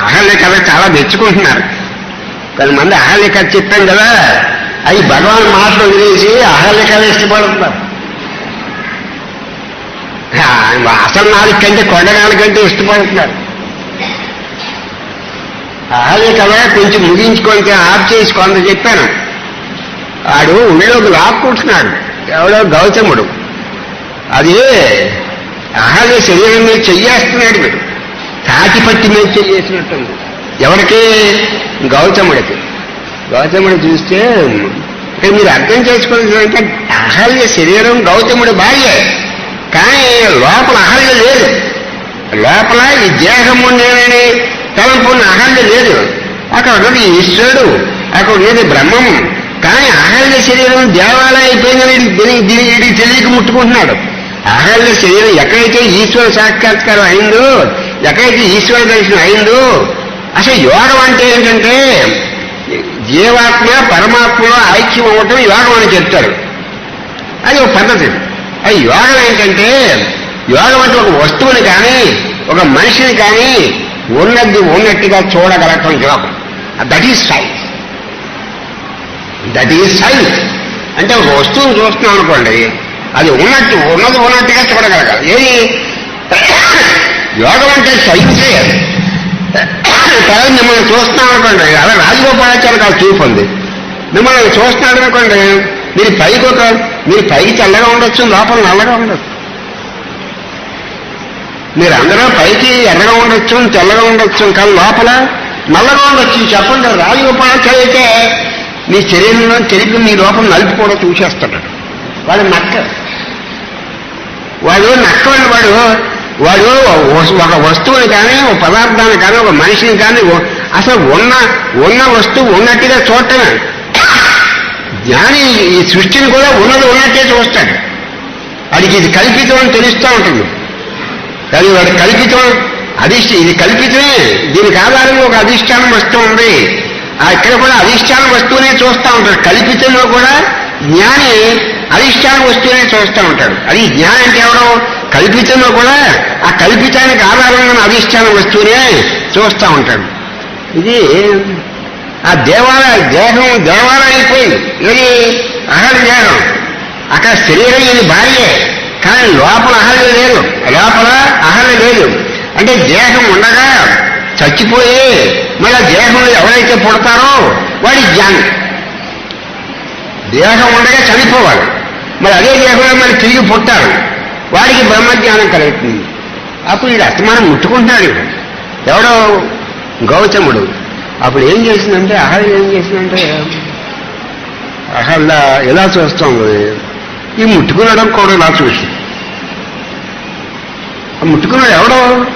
అహల్య కథ చాలా మెచ్చుకుంటున్నారు. కొంతమంది అహల్య కథ చెప్పాం కదా అవి భగవాన్ మాటలు వదిలేసి అహల్య కథ ఇష్టపడుతున్నారు అసలు నాలుగు కంటే కొండ నాలుగు కంటే ఇష్టపడుతున్నారు. అహల్య కథ కొంచెం ముగించుకొని ఆఫ్ చేసి కొంత చెప్పాను. వాడు ఉళ్ళోకి లాక్కుంటున్నాడు. ఎవడో గౌతముడు. అది అహల్య శరీరం మీద చెయ్యేస్తున్నాడు వీడు. తాటిపట్టి పట్టి చేసినట్టుంది. ఎవరికి? గౌతముడికి. గౌతముడు చూస్తే ఇక్కడ మీరు అర్థం చేసుకోవాల్సిందంటే అహల్య శరీరం గౌతముడి భార్య కానీ లోపల అహల్య లేదు. లోపల ఈ దేహము నేనని తలంపున్న అహల్య లేదు. అక్కడ ఉన్నది ఈశ్వరుడు అక్కడ ఉన్నది బ్రహ్మము. కానీ అహల్య శరీరం దేవాలయం అయిపోయిందని దీనికి తెలియక ముట్టుకుంటున్నాడు. అహల్య శరీరం ఎక్కడైతే ఈశ్వర సాక్షాత్కారం అయిందో ఎక్కడైతే ఈశ్వర దర్శనం అయిందో అసలు యోగం అంటే ఏంటంటే జీవాత్మ పరమాత్మలో ఐక్యం అవ్వటం యోగం అని చెప్తారు. అది ఒక పద్ధతి. అది యోగం ఏంటంటే యోగం అంటే ఒక వస్తువుని కానీ ఒక మనిషిని కానీ ఉన్నది ఉన్నట్టుగా చూడగలగటం యోగం. That is science that is science అంటే ఒక వస్తువుని చూస్తున్నాం అనుకోండి అది ఉన్నట్టు ఉన్నది ఉన్నట్టుగా చూడగలగాలి. ఏది? యోగం అంటే సైన్సే తర్వాత మిమ్మల్ని చూస్తున్నాం అనుకోండి. అలా రాజగోపాలాచారి కాదు చూపు ఉంది మిమ్మల్ని చూస్తున్నాడు అనుకోండి. మీరు పైకి ఒక మీరు పైకి తెల్లగా ఉండొచ్చు లోపల నల్లగా ఉండొచ్చు. మీరు అందరూ పైకి ఎర్రగా ఉండొచ్చు తెల్లగా ఉండొచ్చు కానీ లోపల నల్లగా ఉండొచ్చు. చెప్పండి రాజగోపాలాచారి అయితే మీ శరీరంలో తెలిపి మీ లోపల నలుపు కూడా చూసేస్తాడు. వాడు నక్క వాడు నక్కవాడు వాడు వాడు ఒక వస్తువుని కానీ ఒక పదార్థాన్ని కానీ ఒక మనిషిని కానీ అసలు ఉన్న ఉన్న వస్తువు ఉన్నట్టుగా చూడటమే. జ్ఞాని ఈ సృష్టిని కూడా ఉన్నది ఉన్నట్టే చూస్తాడు. వాడికి ఇది కల్పితం అని తెలుస్తూ ఉంటుంది. కానీ వాడు కల్పితం అధిష్ట ఇది కల్పితమే. దీనికి ఆధారంగా ఒక అధిష్టానం వస్తువు ఉంది. ఆ ఇక్కడ కూడా అధిష్టాన వస్తువునే చూస్తూ ఉంటాడు. కల్పితంలో కూడా జ్ఞాని అధిష్టాన వస్తువునే చూస్తూ ఉంటాడు. అది జ్ఞాని అంటే ఎవడో కల్పితంలో కూడా ఆ కల్పితానికి ఆధారంగా ఉన్న అధిష్టాన వస్తువునే చూస్తూ ఉంటాడు. ఇది ఆ దేవాలయ దేహం దేవాలయం ఇది అహర దేహం. అక్కడ శరీరం ఇది భార్యే కానీ లోపల అహల్య లేదు. లోపల అహల్య లేదు. అంటే దేహం ఉండగా చచ్చిపోయి మళ్ళీ దేహంలో ఎవరైతే పుడతారో వాడి జ్ఞానం దేహం ఉండగా చనిపోవాలి. మరి అదే దేహంలో మరి తిరిగి పుట్టారు. బ్రహ్మజ్ఞానం కలుగుతుంది. అప్పుడు ఇది అస్తమానం ముట్టుకుంటున్నాడు ఎవడో గౌతముడు. అప్పుడు ఏం చేసిందంటే అహల్య ఏం చేసిందంటే అహల్లా ఎలా చూస్తాం ఈ ముట్టుకున్నాడు కూడా నా చూసి? ముట్టుకున్నాడు ఎవడో?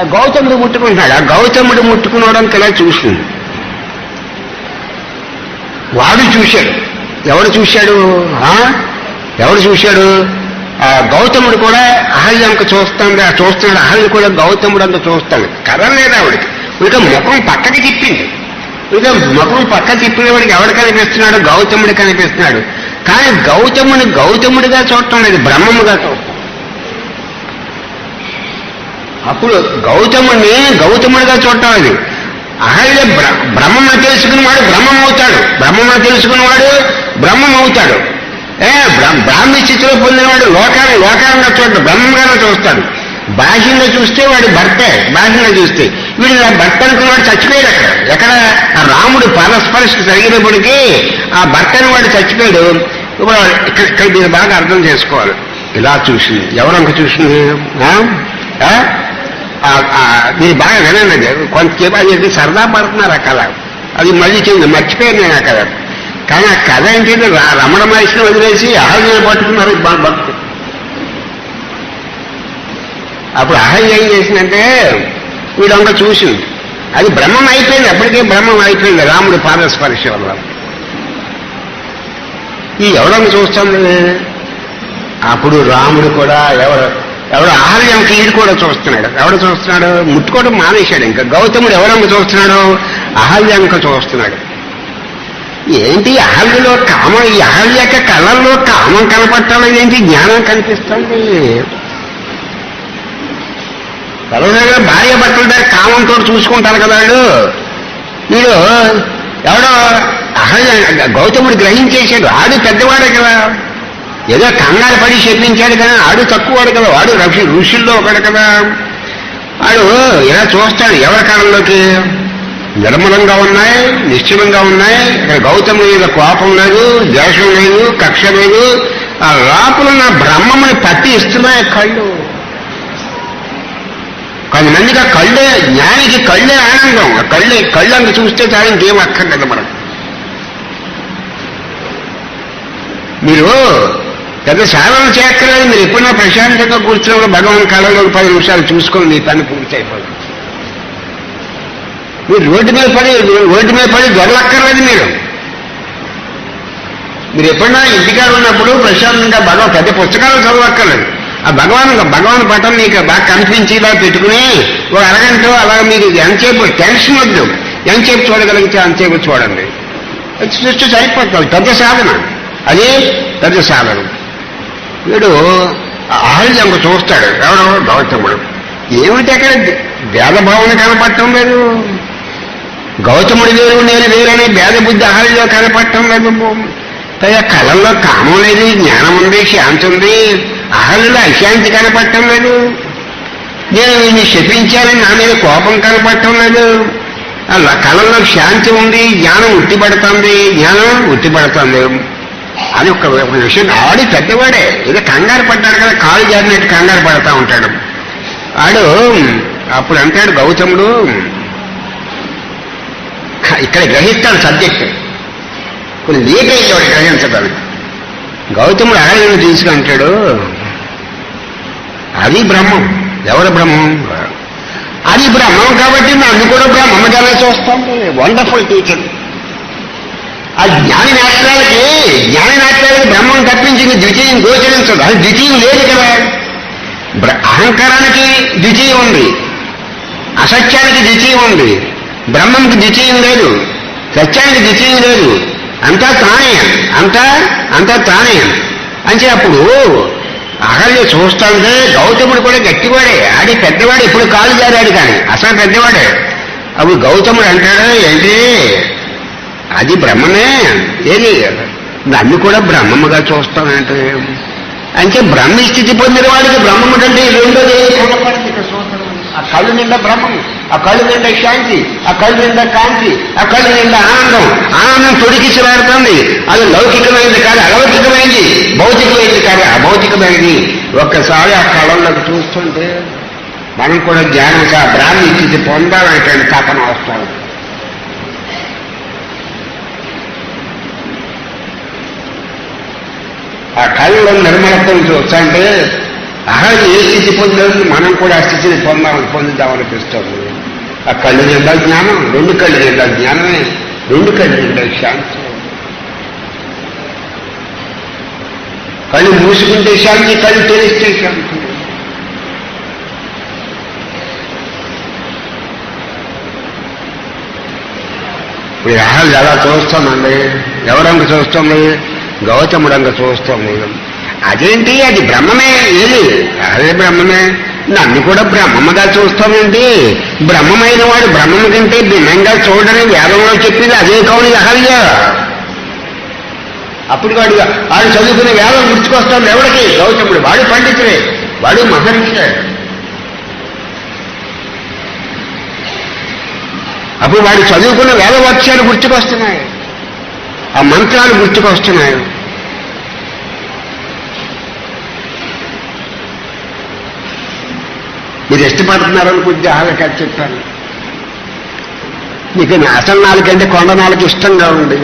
గౌతముడు ముట్టుకుంటున్నాడు. ఆ గౌతముడు ముట్టుకునడానికి ఎలా చూసింది? వాడు చూశాడు. ఎవడు చూశాడు? ఆ? ఎవడు చూశాడు? గౌతముడు కూడా అహల్యంక చూస్తాడు చూస్తున్నాడు అహల్య కూడా గౌతముడు అంత చూస్తాడు. కదలలేదు ఆవిడకి ఇక ముఖం పక్కకి తిప్పింది. ఇక ముఖం పక్క తిప్పిన వాడికి ఎవడు కనిపిస్తున్నాడు? గౌతముడు కనిపిస్తున్నాడు. కానీ గౌతముని గౌతముడిగా చూడటం లేదు బ్రహ్మముగా చూడటం అప్పుడు గౌతముని గౌతముడిగా చూడటం అది. అహల్య బ్ర- తెలుసుకున్నవాడు బ్రహ్మం అవుతాడు బ్రహ్మను తెలుసుకున్నవాడు బ్రహ్మం అవుతాడు ఏ బ్ర- స్థితిలో పొందినవాడు లోకాన్ని లోకాన్ని చూడడు బ్రహ్మంగానే చూస్తాడు. బాహ్యంగా చూస్తే వాడి భర్తే బాహ్యంగా చూస్తే. వీడు ఆ భర్త అనుకున్నవాడు చచ్చిపోయాడు అక్కడ. ఎక్కడ? ఆ రాముడు పరస్పర్శ జరిగినప్పటికీ ఆ భర్తని వాడు చచ్చిపోయాడు. ఇప్పుడు ఇక్కడ ఇక్కడ మీరు బాగా అర్థం చేసుకోవాలి. ఇలా చూసింది. ఎవరంక చూసింది? మీరు బాగా వినండి. అది. కొంతసేపు అది సరదా పడుతున్నారు ఆ కళ. అది మళ్ళీ చెంది మర్చిపోయాను నేను ఆ కథ కానీ ఆ కథ ఏంటంటే రా- రమణ మహర్షిని వదిలేసి అహల్య పట్టుకున్నారు ఈ భక్తులు. అప్పుడు అహల్య ఏం చేసిందంటే వీడంతా చూసింది అది బ్రహ్మం అయిపోయింది అప్పటికే బ్రహ్మం అయిపోయింది రాముడి పాదస్పర్శ వల్ల. ఈ ఎవడని చూస్తుంది? అప్పుడు రాముడు కూడా ఎవరు ఎవడు ఆహార్యంకి ఈడు కూడా చూస్తున్నాడు. ఎవడు చూస్తున్నాడు? ముట్టుకోవడం మానేశాడు ఇంకా. గౌతముడు ఎవరంక చూస్తున్నాడు? అహల్యంక చూస్తున్నాడు. ఏంటి అహల్యలో కామం? ఈ అహల్య యొక్క కళ్ళల్లో కామం కనపట్టాలి ఏంటి? జ్ఞానం కనిపిస్తుంది. సర్వదేగా భార్య భర్తల దగ్గర కామంతో చూసుకుంటారు కదా వాళ్ళు. వీడు ఎవడో అహల్య గౌతముడు గ్రహించేశాడు. ఆడు పెద్దవాడే కదా. ఏదో కంగారు పడి చెప్పించాడు కదా. ఆడు తక్కువవాడు కదా. వాడు ఋషి ఋషుల్లో ఒకడు కదా. వాడు ఇలా చూస్తాడు ఎవరి కాలంలోకి నిర్మలంగా ఉన్నాయి నిశ్చలంగా ఉన్నాయి. ఇక్కడ గౌతమ మీద కోపం లేదు ద్వేషం లేదు కక్ష లేదు. ఆ లోపల నా బ్రహ్మముని పట్టి ఇస్తున్నాయి కళ్ళు. కొంతమందికి ఆ కళ్ళే జ్ఞానికి కళ్ళే ఆనందం. ఆ కళ్ళే కళ్ళు అంత చూస్తే చాలా ఇంకేం అక్కర్లేదు మనం మీరు పెద్ద సాధన చేయక్కర్లేదు మీరు ఎప్పుడైనా ప్రశాంతంగా కూర్చున్నప్పుడు భగవాన్ కళలో పది నిమిషాలు చూసుకొని మీ పని పూర్తి అయిపోతుంది మీరు రోడ్డు మీద పడి రోడ్డు మీద పడి దొరలక్కర్లేదు మీరు. మీరు ఎప్పుడైనా ఇంటికాడ ఉన్నప్పుడు ప్రశాంతంగా భగవాన్ పెద్ద పుస్తకాలు చదవక్కర్లేదు. ఆ భగవాన్ భగవాన్ పటం మీకు బాగా కనిపించేలా పెట్టుకుని ఒక అరగంట అలా మీకు ఎంతసేపు టెన్షన్ వద్దు. ఎంతసేపు చూడగలిగితే అంతసేపు చూడండి. సృష్టి సరిపోతుంది. పెద్ద సాధన. అది పెద్ద సాధన. వీడు ఆహ్లాదంగా చూస్తాడు. ఎవడో గౌతముడు ఏమిటి అక్కడ? భేదభావన కనపడటం లేదు. గౌతముడి వేరు నేను వేరనే భేద బుద్ధి ఆహారంలో కనపడటం లేదు. పైగా కళల్లో కామం లేదు జ్ఞానం ఉంది శాంతి ఉంది. అహలులో అశాంతి కనపడటం లేదు. నేను నిన్ను శపించాలని నా మీద కోపం కనపడటం లేదు. అలా కళల్లో శాంతి ఉంది జ్ఞానం ఉట్టిపడుతుంది జ్ఞానం ఉట్టిపడుతుంది. అని ఒక ఒక విషయం ఆడి పెద్దవాడే. ఏదో కంగారు పడ్డాడు కదా కాలు జారినట్టు కంగారు పడతా ఉంటాడు. ఆడు అప్పుడు అంటాడు గౌతముడు ఇక్కడ గ్రహిస్తాడు సబ్జెక్ట్ కొన్ని లీకైతే అయ్యేవాడు గ్రహించడానికి గౌతముడు ఆడని తీసుకుంటాడు అది బ్రహ్మం. ఎవరు బ్రహ్మం? అది బ్రహ్మం కాబట్టి నన్ను కూడా బ్రహ్మగానే చూస్తాం. వండర్ఫుల్ టీచర్ ఆ జ్ఞాని నేత్రాలకి జ్ఞాని నేత్రాలకి బ్రహ్మం తప్పించింది ద్వితీయం గోచరించదు అది ద్వితీయం లేదు కదా. అహంకారానికి ద్వితీయం ఉంది. అసత్యానికి ద్వితీయం ఉంది. బ్రహ్మంకి ద్వితీయం లేదు సత్యానికి ద్వితీయం లేదు. అంతా తానే అంతా అంతా తానే అంటే అప్పుడు అహల్య చూస్తుంటే గౌతముడు కూడా గట్టివాడే ఆడి పెద్దవాడు ఇప్పుడు కాలు జారాడు కానీ అసలు పెద్దవాడే. అప్పుడు గౌతముడు అంటాడు ఏంటి? అది బ్రహ్మమే. ఏది? నన్ను కూడా బ్రహ్మముగా చూస్తానంటే అంటే బ్రహ్మ స్థితి పొందిన వాడికి బ్రహ్మముడు అంటే రెండోది ఏది ఆ కళ్ళు నిండా బ్రహ్మం ఆ కళ్ళు నిండా శాంతి ఆ కళ్ళు నిండా కాంతి ఆ కళ్ళు నిండా ఆనందం. ఆనందం తొడికిసిలాడుతుంది అది లౌకికమైనది కాదు అలౌకికమైనది భౌతికమైనది కాదు అభౌతికమైనది ఒక్కసారి ఆ కళల్లోకి చూస్తుంటే మనం కూడా జ్ఞానం సా బ్రాహ్మీ స్థితి పొందాలనేటువంటి తపన వస్తాం ఆ కళ్ళలో నిర్మలత్వం చూస్తుంటే అహం ఏ స్థితి పొందాలి మనం కూడా ఆ స్థితిని పొందామని పొందుదామనిపిస్తాము ఆ కళ్ళు నిండా జ్ఞానం రెండు కళ్ళు నిండా జ్ఞానమే రెండు కళ్ళు నిండా శాంతి. కళ్ళు మూసుకుంటే శాంతి కళ్ళు తెరిస్తే శాంతి. ఇప్పుడు అహం ఎలా చూస్తామండి? ఎవరంక గౌతముడంగా గౌతముడంక చూస్తుంది అదేంటి? అది బ్రహ్మమే. ఏది? అదే బ్రహ్మమే. నన్ను కూడా బ్రహ్మముగా చూస్తామండి బ్రహ్మమైన వాడు బ్రహ్మము కంటే భిన్నంగా చూడని వేదంలో చెప్పింది అదే కౌని అహల్య. అప్పుడు వాడు వాడు చదువుకునే వేదం గుర్తుకొస్తాడు ఎవరికి గౌతముడు. వాడు పండితుడే. వాడు మహర్షి. అప్పుడు వాడు చదువుకున్న వేదవాక్యాలు గుర్తుకొస్తున్నాయి. ఆ మంత్రాలు గుర్తుకొస్తున్నాయి. మీరు ఇష్టపడుతున్నారని కొద్ది ఆలకాదు చెప్పాను మీకు అసలు నాలుకంటే కొండ నాలుగు ఇష్టంగా ఉంది